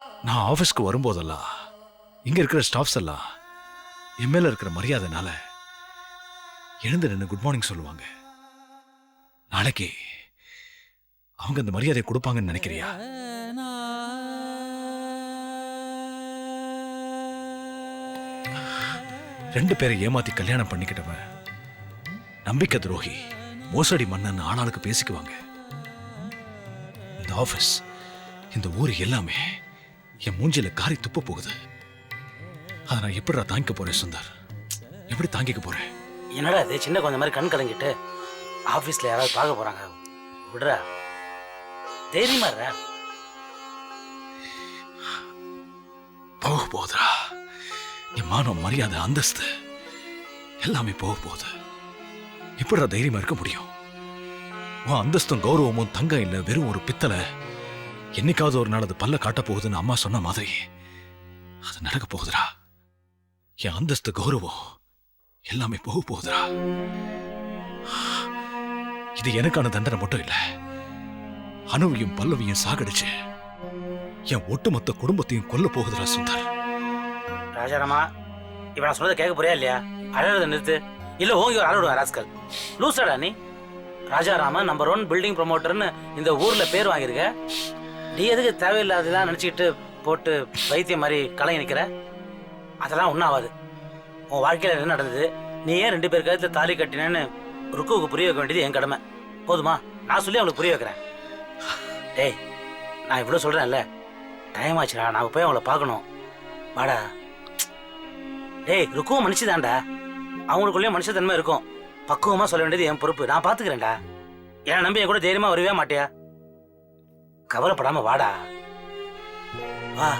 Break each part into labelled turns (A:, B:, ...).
A: நான் ஆஃபீஸ்க்கு வரும்போதெல்லாம் இங்கே இருக்கிற ஸ்டாஃப்ஸ் எல்லாம் என் இருக்கிற மரியாதைனால எழுந்து நின்று குட் மார்னிங் சொல்லுவாங்க. நாளைக்கு அவங்க அந்த மரியாதை கொடுப்பாங்கன்னு நினைக்கிறியா? ரெண்டு பேரை ஏமாத்தி கல்யாணம் பண்ணிக்கிட்டவன் நம்பிக்கை துரோகி மோசடி மன்னன் ஆளாளுக்கு பேசிக்குவாங்க. இந்த ஆஃபீஸ் இந்த ஊர் எல்லாமே என் மூஞ்சில காரி துப்ப போகுது. அதை நான் எப்படிடா தாங்கிக்க போறேன் சுந்தர்? எப்படி தாங்கிக்க போறேன்?
B: என்னடா இது? சின்ன குழந்தை மாதிரி கண் கலங்கிட்டு ஆஃபீஸில் யாராவது பார்க்க போகிறாங்க விடுறா. தைரியமா
A: போக போகுதுடா. என் மானம் மரியாதை அந்தஸ்து எல்லாமே போக போகுது. எப்படிடா தைரியமா இருக்க முடியும்? உன் அந்தஸ்தும் கௌரவமும் தங்கம் இல்ல வெறும் ஒரு பித்தளை. என்னைக்காவது ஒரு நாள் அது பல்ல காட்ட போகுதுன்னு அம்மா சொன்ன மாதிரி அது நடக்க போகுதுடா. என் அந்தஸ்து கௌரவம் எல்லாமே போக போகுதுடா. இது எனக்கான தண்டனை மட்டும் இல்ல. அணுவையும் பல்லவியும் சாகடிச்சு என் ஒட்டுமொத்த குடும்பத்தையும் கொல்ல போகுதுடா சுந்தர்.
B: ராஜாராமா இவன் நான் சொன்னதை கேட்க போறியா இல்லையா? அழகு நிறுத்து. இல்லை ஓங்கி ஒரு அழவிடுவேன் ராஸ்கல். லூசாடா நீ? ராஜாராமன் நம்பர் ஒன் பில்டிங் ப்ரொமோட்டர்னு இந்த ஊர்ல பேர் வாங்கியிருக்க. நீ எதுக்கு தேவையில்லாததான் நினச்சிக்கிட்டு போட்டு வைத்தியம் மாதிரி கலங்கி நிற்கிற அதெல்லாம் ஒன்றும் ஆகாது. உன் வாழ்க்கையில் என்ன நடந்தது? நீ ஏன் ரெண்டு பேர் கழுத்துல தாலி கட்டினேன்னு ருக்குவுக்கு புரிய வைக்க வேண்டியது என் கடமை. போதுமா? நான் சொல்லி அவளுக்கு புரிய வைக்கிறேன். டேய் நான் இவ்வளோ சொல்கிறேன்ல டைம் ஆச்சுடா. நான் போய் அவங்கள பார்க்கணும். வாடா. டேய் ருக்குவும் மனுஷதான்டா அவங்களுக்குள்ளேயும் மனுஷத்தன்மை இருக்கும். பக்குவமாக சொல்ல வேண்டியது என் பொறுப்பு. நான் பார்த்துக்கிறேன்டா என் நம்பி என் கூட தைரியமாக வருவே மாட்டியா? கவலைப்படாம வாடா. வா.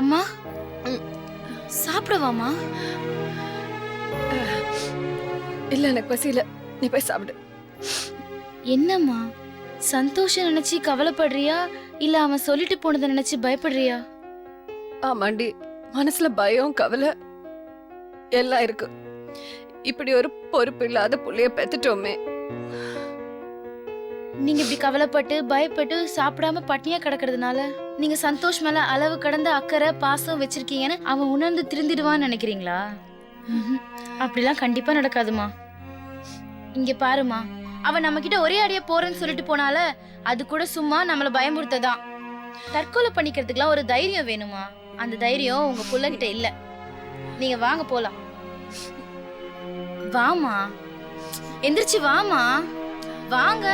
C: அம்மா சாப்பிடவாமா
D: இல்ல எனக்கு பசியில நீ போய் சாப்பிடு.
C: என்னம்மா? சந்தோஷம் நினைச்சு கவலைப்படுறியா? இல்ல அவன் சொல்லிட்டு போனதை நினைச்சு பயப்படுறியா?
D: ஆமாண்டி மனசுல பயம் கவலை எல்லாம் இருக்கு. இப்படி ஒரு பொறுப்பு இல்லாத புள்ளைய பெத்துட்டோமே.
C: நீங்க இப்படி கவலைப்பட்டு பயப்பட்டு சாப்பிடாம பட்னியா கிடக்கிறதுனால? நீங்க சந்தோஷ் மேல அளவு கடந்த அக்கறை பாசம் வச்சிருக்கீங்கன்னு அவன் உணர்ந்து திருந்திடுவான்னு நினைக்கிறீங்களா? அப்படிலாம் கண்டிப்பா நடக்காதுமா. இங்க பாருமா அவன் நம்ம கிட்ட ஒரே அடியா போறேன்னு சொல்லிட்டு போனால அது கூட சும்மா நம்மள பயமுறுத்ததான் தற்கொலை பண்ணிக்கிறதுக்குலாம் ஒரு தைரியம் வேணுமா? அந்த தைரியம் உங்க புள்ளகிட்ட இல்ல. நீங்க வாங்க போலாம். வாமா. எந்திரிச்சு வாமா. வாங்க.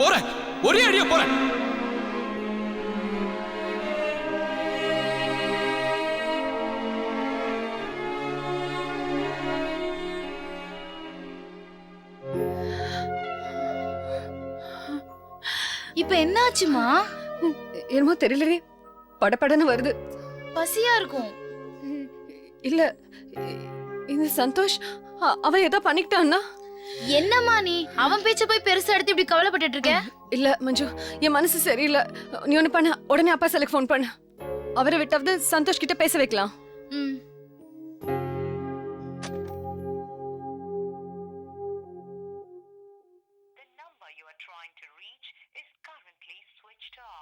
E: போறேன். ஒரே அடியா போறேன்.
C: இப்ப என்னாச்சுமா?
D: என்னமோ தெரியலடி. படபடன்னு வருது.
C: பசியா இருக்கும்.
D: இல்ல இந்த சந்தோஷ் அவன் ஏதோ பண்ணிக்கிட்டான்னா?
C: என்னம்மா நீ? அவன் பேச்ச போய் பெருசா எடுத்து இப்படி கவலைப்பட்டுட்டு இருக்க?
D: இல்ல மஞ்சு என் மனசு சரியில்லை. நீ ஒண்ணு பண்ண. உடனே அப்பா செல்லுக்கு ஃபோன் பண்ணு. அவரை விட்டாவது சந்தோஷ் கிட்ட பேச வைக்கலாம்.
C: ம்.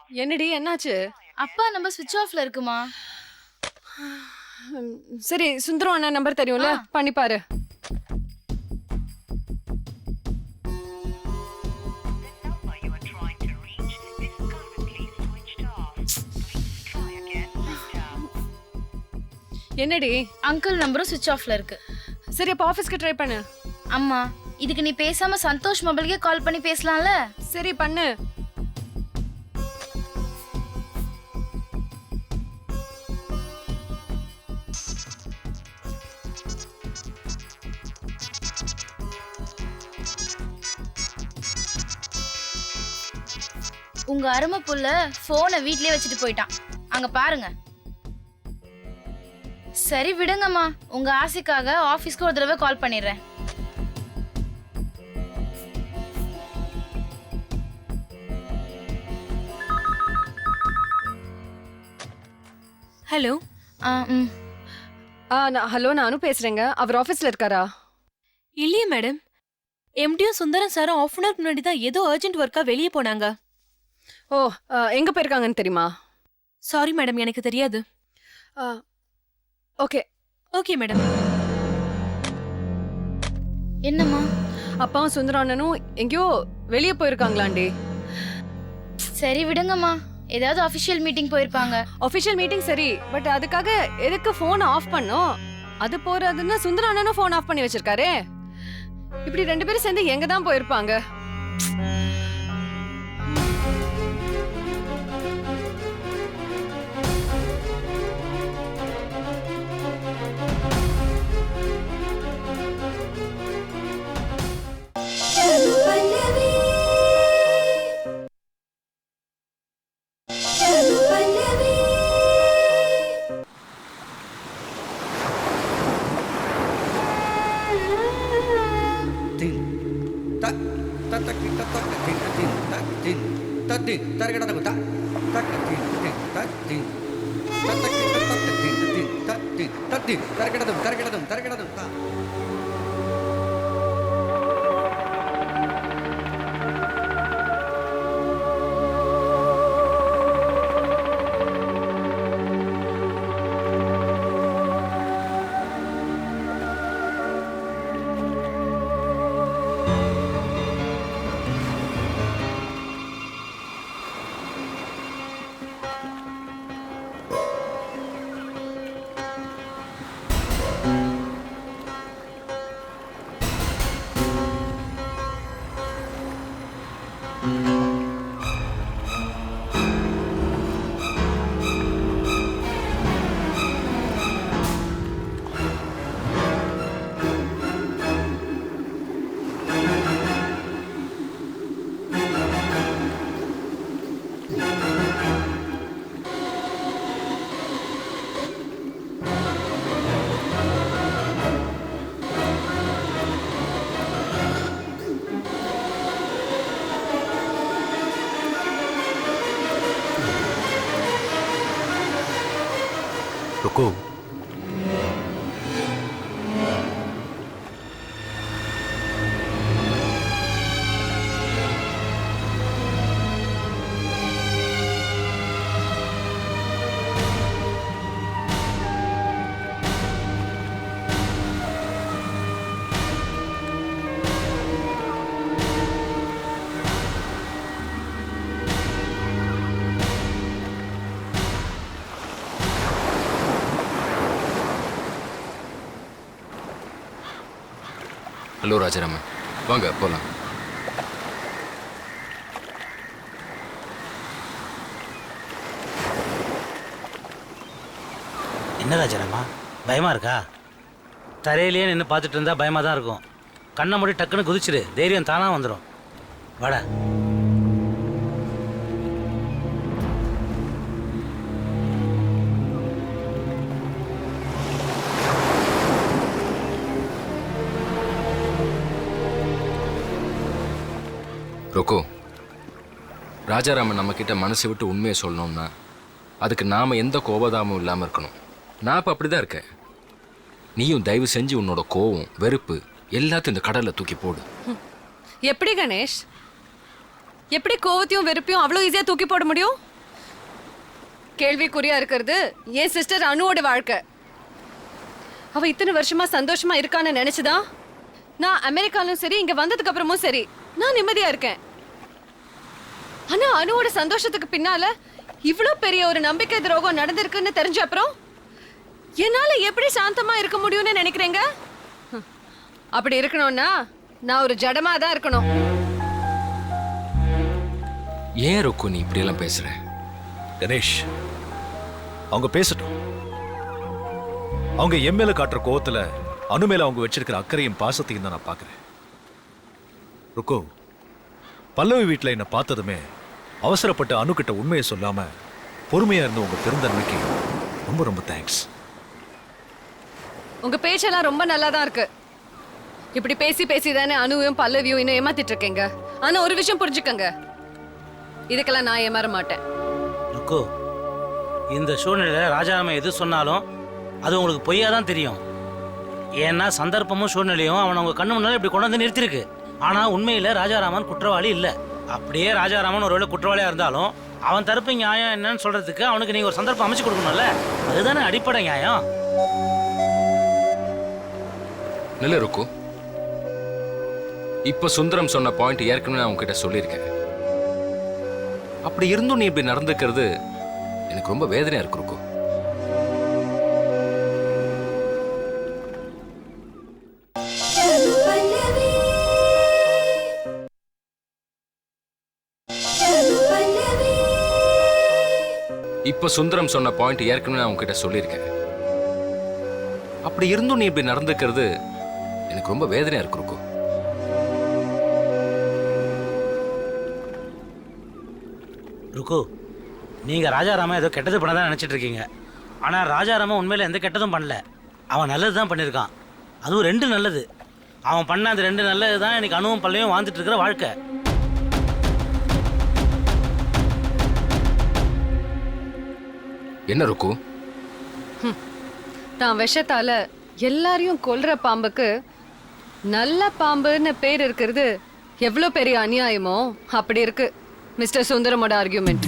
D: என்னடி என்னாச்சு?
C: அப்பா நம்ம சுவிட்ச் ஆஃப்ல இருக்குமா?
D: சரி சுந்தரம் அண்ணா நம்பர் தெரியும்ல. பண்ணி பாரு. என்னடி?
C: அங்கிள் நம்பரும் சுவிட்ச் ஆஃப்ல இருக்கு.
D: சரி அப்போ ஆஃபீஸ்க்கு ட்ரை பண்ணு.
C: அம்மா இதுக்கு நீ பேசாம சந்தோஷ் மொபைலுக்கே கால் பண்ணி பேசலாம்ல?
D: சரி பண்ணு.
C: உங்க அருமை புள்ள போனை வீட்லயே வச்சுட்டு போயிட்டான். அங்க பாருங்க. சரி விடுங்கம்மா. உங்க ஆசைக்காக ஆபீஸ்க்கு ஒரு தடவை கால் பண்ணிடுறேன்.
F: ஹலோ
C: ஆ ம்.
D: ஆ நான் ஹலோ நானும் பேசுறேங்க. அவர் ஆபீஸ்ல இருக்காரா?
F: இல்லையே மேடம். எம்டியும் சுந்தரம் சாரும் ஆஃப் அன் ஹவர் முன்னாடி தான் ஏதோ அர்ஜென்ட் ஒர்க்கா வெளியே போனாங்க.
D: ஓ எங்க போயிருக்காங்கன்னு தெரியுமா?
F: சாரி மேடம் எனக்கு தெரியாது.
D: ஆ, ஓகே.
F: Okay madam.
C: என்னம்மா?
D: அப்பாவும் அண்ணனும் எங்கேயோ வெளியே போயிருக்காங்களாண்டி.
C: சரி விடுங்கம்மா. ஏதாவது அபிஷியல் மீட்டிங் போயிருப்பாங்க.
D: ஒபிஷியல் மீட்டிங் சரி பட் அதுக்காக எதுக்கு ஃபோன் ஆஃப் பண்ணோம்? அது போறதுன்னா சுந்தரம் அண்ணனும் ஃபோன் ஆஃப் பண்ணி வச்சிருக்காரே. இப்படி ரெண்டு பேரும் சேர்ந்து எங்க தான் போயிருப்பாங்க?
G: தரக்கிடதும் தரக்கிடதும் தரக்கிடதும் தா
A: 로고
E: ஹலோ ராஜாராமன் வாங்க போகலாம்
B: என்ன ராஜாராமா? பயமா இருக்கா? தரையிலேயே நின்று பார்த்துட்டு இருந்தா பயமா தான் இருக்கும். கண்ணை மூடி டக்குன்னு குதிச்சிடு தைரியம் தானா வந்துடும் வாடா.
E: ராஜாராமன் நம்மக்கிட்ட மனசை விட்டு உண்மையை சொல்லணும்னா அதுக்கு நாம் எந்த கோபதாமும் இல்லாமல் இருக்கணும். நான் இப்போ அப்படிதான் இருக்கேன். நீயும் தயவு செஞ்சு உன்னோட கோவம் வெறுப்பு எல்லாத்தையும் இந்த கடலில் தூக்கி போடு.
D: எப்படி கணேஷ்? எப்படி கோவத்தையும் வெறுப்பையும் அவ்வளோ ஈஸியாக தூக்கி போட முடியும்? கேள்விக்குறியா இருக்கிறது என் சிஸ்டர் அனுவோட வாழ்க்கை. அவ இத்தனை வருஷமா சந்தோஷமா இருக்கான்னு நினைச்சுதான் நான் அமெரிக்காலும் சரி இங்க வந்ததுக்கு அப்புறமும் சரி நான் நிம்மதியா இருக்கேன். ஆனா அனுவோட சந்தோஷத்துக்கு பின்னால இவ்ளோ பெரிய ஒரு நம்பிக்கை துரோகம் நடந்திருக்குன்னு தெரிஞ்ச அப்புறம் என்னால எப்படி சாந்தமா இருக்க முடியும்னு நினைக்கிறீங்க. அப்படி இருக்கணும்னா நான் ஒரு ஜடமா தான் இருக்கணும்.
E: ஏன் ரொக்கோ நீ இப்படியெல்லாம் பேசுற?
A: கணேஷ் அவங்க பேசட்டும். அவங்க மேல காட்டுற கோவத்துல அனு மேல அவங்க வச்சிருக்கிற அக்கறையும் பாசத்தையும் தான் நான் பார்க்கறேன் ருக்கோ பல்லவி வீட்டில் என்னை பார்த்ததுமே அவசரப்பட்டு அணுக்கிட்ட உண்மையை சொல்லாம பொறுமையா இருந்த உங்க பெருந்தன்மைக்கு ரொம்ப ரொம்ப தேங்க்ஸ்
D: உங்க பேச்செல்லாம் ரொம்ப நல்லா தான் இருக்கு. இப்படி பேசி பேசி தானே அணுவையும் பல்லவியும் இன்னும் ஏமாத்திட்டு இருக்கீங்க. ஆனா ஒரு விஷயம் புரிஞ்சுக்கங்க. இதுக்கெல்லாம் நான் ஏமாற மாட்டேன்.
B: ருக்கு இந்த சூழ்நிலையில் ராஜாராமன் எது சொன்னாலும் அது உங்களுக்கு பொய்யா தான் தெரியும். ஏன்னா சந்தர்ப்பமும் சூழ்நிலையும் அவனை உங்க கண்ணு முன்னால இப்படி கொண்டு வந்து நிறுத்திருக்கு ஆனா உண்மையில ராஜாராமன் குற்றவாளி இல்ல. அப்படியே ராஜாராமன் ஒருவேளை குற்றவாளியாக இருந்தாலும் அவன் தரப்பு நியாயம் என்னன்னு சொல்றதுக்கு அவனுக்கு நீங்க ஒரு சந்தர்ப்பம் அமைச்சு கொடுக்கணும்ல? அதுதானே அடிப்படை நியாயம்.
E: நில ருக்கு. இப்ப சுந்தரம் சொன்ன பாயிண்ட் ஏற்கனவே நான் உங்ககிட்ட சொல்லியிருக்கேன். அப்படி இருந்தும் நீ இப்படி நடந்துக்கிறது எனக்கு ரொம்ப வேதனையா இருக்கு இப்போ சுந்தரம் சொன்ன பாயிண்ட் ஏற்கனவே நான் உங்ககிட்ட சொல்லியிருக்கேன். அப்படி இருந்தும் நீ இப்படி நடந்துக்கிறது எனக்கு ரொம்ப வேதனையாக இருக்கு ருக்கு.
B: ருக்கு நீங்க ராஜாராமன் ஏதோ கெட்டது பண்ண தான் நினைச்சிட்டு இருக்கீங்க. ஆனா ராஜாராமன் உண்மையில் எந்த கெட்டதும் பண்ணல. அவன் நல்லது தான் பண்ணியிருக்கான். அதுவும் ரெண்டு நல்லது. அவன் பண்ண அந்த ரெண்டு நல்லது தான் எனக்கு அணுவும் பள்ளையும் வாழ்ந்துட்டு இருக்கிற வாழ்க்கை.
E: என்ன ருக்கு?
D: தான் விஷத்தால எல்லாரையும் கொல்ற பாம்புக்கு நல்ல பாம்புன்னு பேர் இருக்கிறது எவ்வளோ பெரிய அநியாயமோ? அப்படி இருக்கு. மிஸ்டர் சுந்தரமோட ஆர்கியூமெண்ட்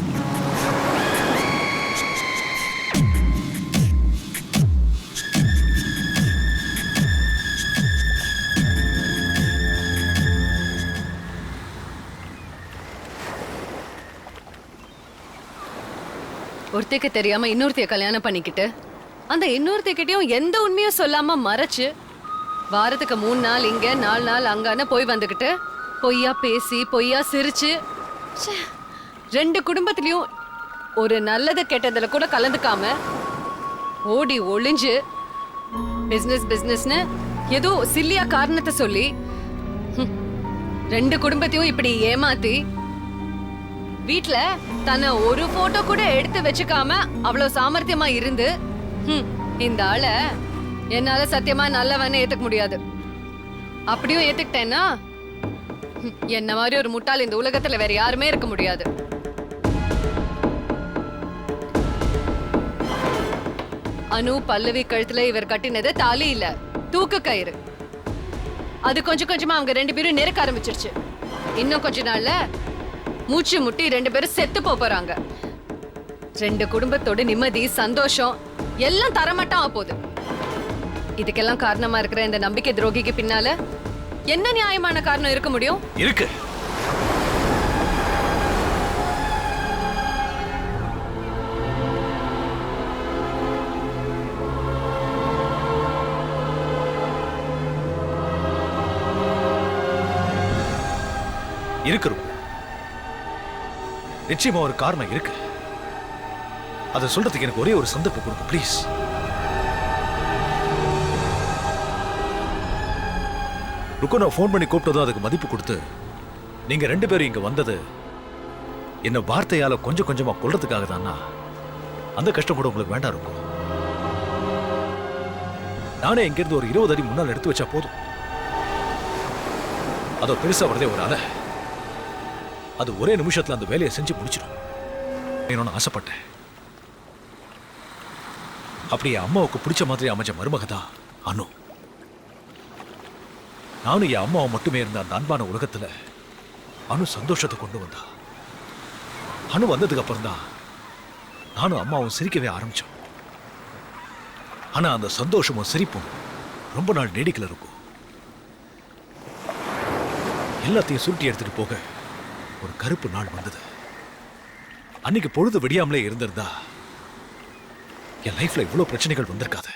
D: ஒருத்தைக்கு தெரியாம இன்னொருத்தைய கல்யாணம் பண்ணிக்கிட்டு அந்த இன்னொருத்திக்கிட்டையும் எந்த உண்மையும் சொல்லாம மறைச்சு வாரத்துக்கு மூணு நாள் இங்க நாலு நாள் அங்கன்னு போய் வந்துக்கிட்டு பொய்யா பேசி பொய்யா சிரிச்சு ச்சே, ரெண்டு குடும்பத்திலையும் ஒரு நல்லது கெட்டதில் கூட கலந்துக்காம ஓடி ஒளிஞ்சு பிஸ்னஸ் பிஸ்னஸ்னு ஏதோ சில்லியா காரணத்தை சொல்லி ரெண்டு குடும்பத்தையும் இப்படி ஏமாத்தி வீட்ல தன்னை ஒரு போட்டோ கூட எடுத்து வச்சுக்காம அவ்வளவு சாமர்த்தியமா இருந்து இந்த ஆள என்னால சத்தியமா நல்லவன்னு ஏத்துக்க முடியாது. அப்படியும் ஏத்துக்கிட்டேன்னா என்ன மாதிரி ஒரு முட்டாள் இந்த உலகத்துல வேற யாருமே இருக்க முடியாது. அனு பல்லவி கழுத்துல இவர் கட்டினது தாலி இல்ல தூக்கு கயிறு. அது கொஞ்சம் கொஞ்சமா அவங்க ரெண்டு பேரும் நெருக்க ஆரம்பிச்சிருச்சு. இன்னும் கொஞ்ச நாள்ல மூச்சு முட்டி ரெண்டு பேரும் செத்து போறாங்க. ரெண்டு குடும்பத்தோட நிம்மதி சந்தோஷம் எல்லாம் தரமட்டம் போகுது இதுக்கெல்லாம் காரணமா இருக்கிற இந்த நம்பிக்கை துரோகிக்கு பின்னால என்ன நியாயமான காரணம் இருக்க முடியும்?
A: இருக்கு. இருக்கு நிச்சயமா ஒரு காரணம் இருக்கு. அதை சொல்றதுக்கு எனக்கு ஒரே ஒரு சந்தர்ப்பம் கொடுங்க ப்ளீஸ் ருக்கு நான் ஃபோன் பண்ணி கூப்பிட்டதும் அதுக்கு மதிப்பு கொடுத்து நீங்க ரெண்டு பேரும் இங்க வந்தது என்ன வார்த்தையால கொஞ்சம் கொஞ்சமா கொள்றதுக்காக தானா? அந்த கஷ்டம் கூட உங்களுக்கு வேண்டாம் இருக்கும் நானே இங்கிருந்து ஒரு இருபது அடி முன்னால் எடுத்து வச்சா போதும். அதோ பெருசா வரதே ஒரு அலை. அது ஒரே நிமிஷத்துல அந்த வேலையை செஞ்சு முடிச்சிடும். நான் ஆசைப்பட்டேன். அப்படி என் அம்மாவுக்கு பிடிச்ச மாதிரி அமைஞ்ச மருமக தான் அனு. நானும் என் அம்மாவை மட்டுமே இருந்த அந்த அன்பான உலகத்துல அனு சந்தோஷத்தை கொண்டு வந்தா. அனு வந்ததுக்கு அப்புறம் தான் நானும் அம்மாவும் சிரிக்கவே ஆரம்பிச்சோம். ஆனா அந்த சந்தோஷமும் சிரிப்பும் ரொம்ப நாள் நீடிக்கல இருக்கும். எல்லாத்தையும் சுருட்டி எடுத்துட்டு போக ஒரு கருப்பு நாள் வந்தது. அன்னைக்கு பொழுது விடியாமலே இருந்திருந்தா என் லைஃப்ல இவ்வளவு பிரச்சனைகள் வந்திருக்காது.